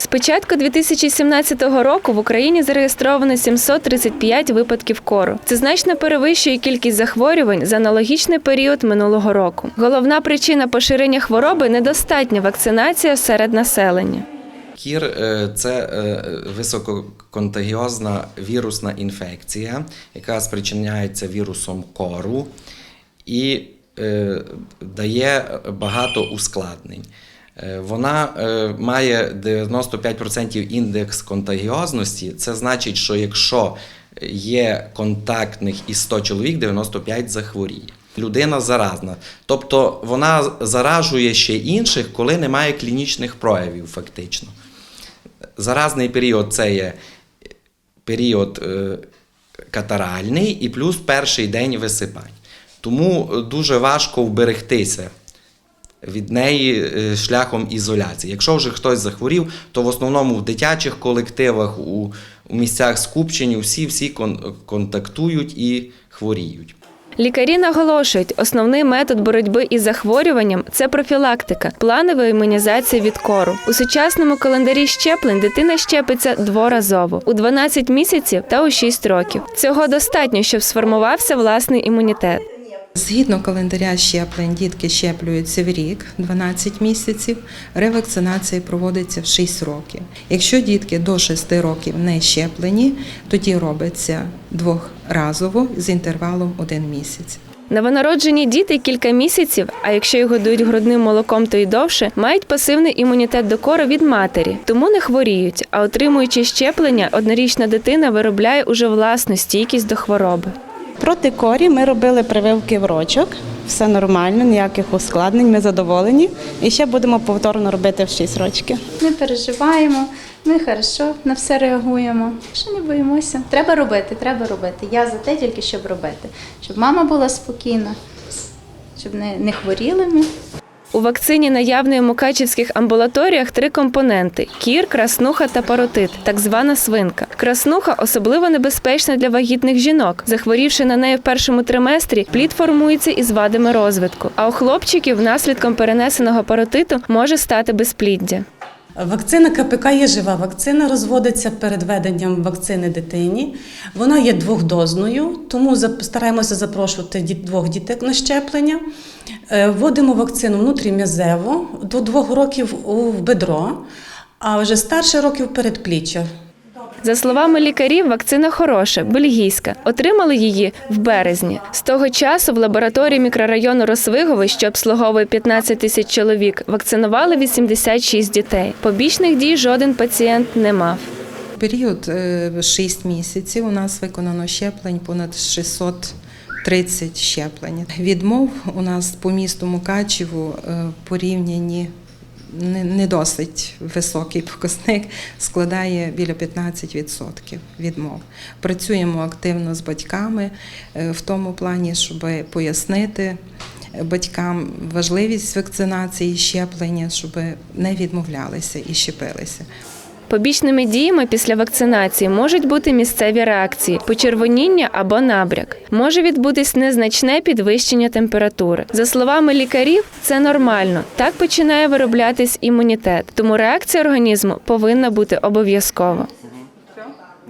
З початку 2017 року в Україні зареєстровано 735 випадків кору. Це значно перевищує кількість захворювань за аналогічний період минулого року. Головна причина поширення хвороби недостатня вакцинація серед населення. Кір е, це е, висококонтагіозна вірусна інфекція, яка спричиняється вірусом кору і е, дає багато ускладнень. Е, Вона е, має 95% індекс контагіозності. Це значить, що якщо є контактних із 100 чоловік, 95 захворіє. Людина заразна. Тобто вона заражує ще інших, коли немає клінічних проявів, фактично. Заразний період це є період е, катаральний і плюс перший день висипань. Тому дуже важко вберегтися від неї е, шляхом ізоляції. Якщо вже хтось захворів, то в основному в дитячих колективах, у, місцях скупчень всі всі кон- контактують і хворіють. Лікарі наголошують, основний метод боротьби із захворюванням це профілактика, планова імунізація від кору. У сучасному календарі щеплень дитина щепиться дворазово у 12 місяців та у 6 років. Цього достатньо, щоб сформувався власний імунітет. Згідно календаря щеплень, дітки щеплюються в рік 12 місяців. Ревакцинація проводиться в 6 років. Якщо дітки до 6 років не щеплені, тоді робиться двохразово з інтервалом 1 місяць. Новонароджені діти кілька місяців, а якщо їх годують грудним молоком, то й довше, мають пасивний імунітет до кору від матері, тому не хворіють. А отримуючи щеплення, однорічна дитина виробляє уже власну стійкість до хвороби. Проти корі ми робили прививки в рочок. Все нормально, ніяких ускладнень, ми задоволені. І ще будемо повторно робити в 6 років. Не переживаємо, ми хорошо на все реагуємо. Що не боїмося? Треба робити, треба робити. Я за те тільки, щоб робити. Щоб мама була спокійна, щоб не, не хворіли ми. У вакцині наявної в мукачівських амбулаторіях три компоненти: кір, краснуха та паротит, так звана свинка. Краснуха особливо небезпечна для вагітних жінок. Захворівши на неї в першому триместрі, плід формується із вадами розвитку. А у хлопчиків наслідком перенесеного паротиту може стати безпліддя. Вакцина КПК є жива. Вакцина розводиться перед введенням вакцини дитині. Вона є двохдозною, тому стараємося запрошувати двох дітей на щеплення. Е, Вводимо вакцину внутрім'язево до двох років у бедро, а вже старше років передпліччя. За словами лікарів, вакцина хороша, бельгійська. Отримали її в березні. З того часу в лабораторії мікрорайону Росвигове, що обслуговує 15 тисяч чоловік, вакцинували 86 дітей. Побічних дій жоден пацієнт не мав. Період 6 місяців у нас виконано щеплень понад 630 щеплень. Відмов у нас по місту Мукачеву е, порівняні не, досить високий показник, складає біля 15% відмов. Працюємо активно з батьками е, в тому плані, щоб пояснити батькам важливість вакцинації, щеплення, щоб не відмовлялися і щепилися. Побічними діями після вакцинації можуть бути місцеві реакції, почервоніння або набряк. Може відбутись незначне підвищення температури. За словами лікарів, це нормально. Так починає вироблятись імунітет, тому реакція організму повинна бути обов'язково.